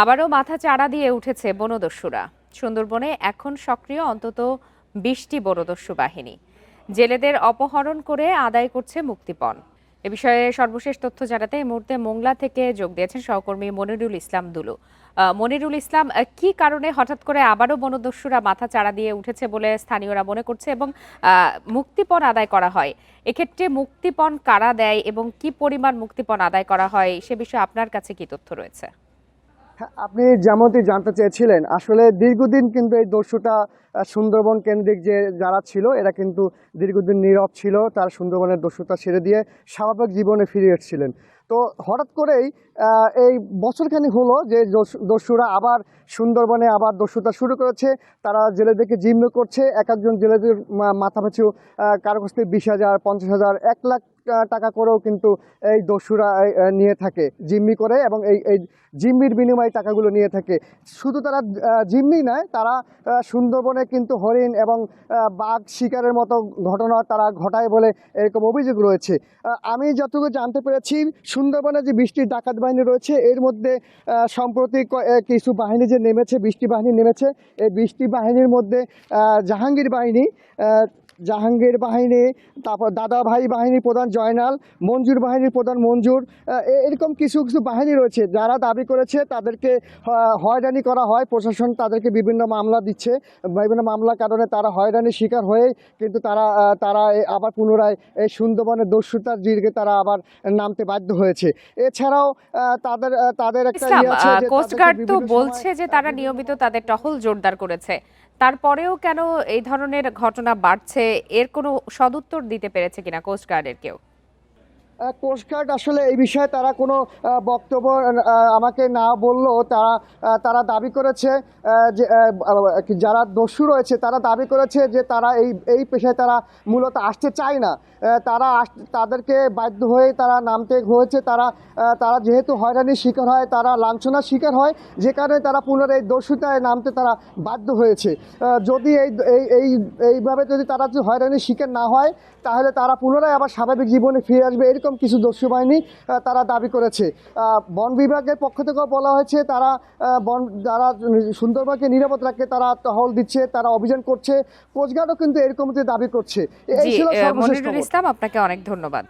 আবারও মাথা চাড়া দিয়ে উঠেছে বনদস্যুরা। সুন্দরবনে এখন সক্রিয় অন্তত বিশটি বনদস্যু বাহিনী। জেলেদের অপহরণ করে আদায় করছে মুক্তিপণ। এ বিষয়ে সর্বশেষ তথ্য জানাতে এই মুহূর্তে মোংলা থেকে যোগ দিয়েছেন সহকর্মী মনিরুল ইসলাম দুলু। মনিরুল ইসলাম কি কারণে হঠাৎ করে আবারও বনদস্যুরা মাথা চাড়া দিয়ে উঠেছে বলে স্থানীয়রা মনে করছে এবং মুক্তিপণ আদায় করা হয়? এক্ষেত্রে মুক্তিপণ কারা দেয় এবং কি পরিমাণ মুক্তিপণ আদায় করা হয় সে বিষয়ে আপনার কাছে কি তথ্য রয়েছে? আপনি যেমনটি জানতে চেয়েছিলেন, আসলে দীর্ঘদিন কিন্তু এই দস্যুটা সুন্দরবন কেন্দ্রিক যে যারা ছিল, এরা কিন্তু দীর্ঘদিন নীরব ছিল, তার সুন্দরবনের দস্যুতা ছেড়ে দিয়ে স্বাভাবিক জীবনে ফিরে এসেছিলেন। তো হঠাৎ করেই এই বছরখানি হলো যে দস্যু- দস্যুরা আবার সুন্দরবনে আবার দস্যুতা শুরু করেছে, তারা জেলেদেরকে জিম্ম করছে, এক একজন জেলেদের মাথা পিছু কারও কাছ থেকে বিশ হাজার, পঞ্চাশ হাজার, এক লাখ টাকা করেও কিন্তু এই দস্যুরা নিয়ে থাকে, জিম্মি করে এবং এই এই জিম্মির বিনিময়ে টাকাগুলো নিয়ে থাকে। শুধু তারা জিম্মি নয়, তারা সুন্দরবনে কিন্তু হরিণ এবং বাঘ শিকারের মতো ঘটনা তারা ঘটায় বলে এরকম অভিযোগ রয়েছে। আমি যতটুকু জানতে পেরেছি, সুন্দরবনে যে বৃষ্টির ডাকাত বাহিনী রয়েছে, এর মধ্যে সম্প্রতি কিছু বাহিনী যে নেমেছে, বৃষ্টি বাহিনী নেমেছে, এই বৃষ্টি বাহিনীর মধ্যে জাহাঙ্গীর বাহিনী জাহাঙ্গীর বাহিনী তারপর দাদা ভাই বাহিনীর প্রধান জয়নাল মঞ্জুর বাহিনীর প্রধান মঞ্জুর এরকম কিছু কিছু বাহিনী রয়েছে যারা দাবি করেছে তাদেরকে হয়রানি করা হয়। প্রশাসন তাদেরকে বিভিন্ন মামলা দিচ্ছে। বিভিন্ন মামলার কারণে তারা হয়রানির শিকার হয়ে কিন্তু তারা তারা আবার পুনরায় এই সুন্দরবনের দস্যুতার দিকে তারা আবার নামতে বাধ্য হয়েছে। এছাড়াও তাদের তাদের একটা ইয়ে কোস্টগার্ড তো বলছে যে তারা নিয়মিত তাদের টহল জোরদার করেছে। তারপরেও কেন এই ধরনের ঘটনা বাড়ছে? এর কোনো সদুত্তর দিতে পেরেছে কিনা কোস্টগার্ডের কেউ? কোস্টগার্ড আসলে এই বিষয়ে তারা কোনো বক্তব্য আমাকে না বললেও তারা তারা দাবি করেছে যে যারা দস্যু রয়েছে তারা দাবি করেছে যে তারা এই এই পেশায় তারা মূলত আসতে চায় না। তারা তাদেরকে বাধ্য হয়ে তারা নামতে হয়েছে, তারা তারা যেহেতু হয়রানির শিকার হয়, তারা লাঞ্ছনার শিকার হয়, যে কারণে তারা পুনরায় দস্যুতায় নামতে তারা বাধ্য হয়েছে। যদি এই এই এই, এইভাবে যদি তারা হয়রানির শিকার না হয়, তাহলে তারা পুনরায় আবার স্বাভাবিক জীবনে ফিরে আসবে, এরকম কিছু দস্যু বাহিনী তারা দাবি করেছে। আহ, বন বিভাগের পক্ষ থেকেও বলা হয়েছে তারা আহ, বন যারা সুন্দরবনকে নিরাপদ রাখতে তারা টহল দিচ্ছে তারা অভিযান করছে। কোচগার্ডও কিন্তু এরকম দাবি করছে। এই ছিল সর্বশেষ খবর। ইসলাম আপনাকে অনেক ধন্যবাদ।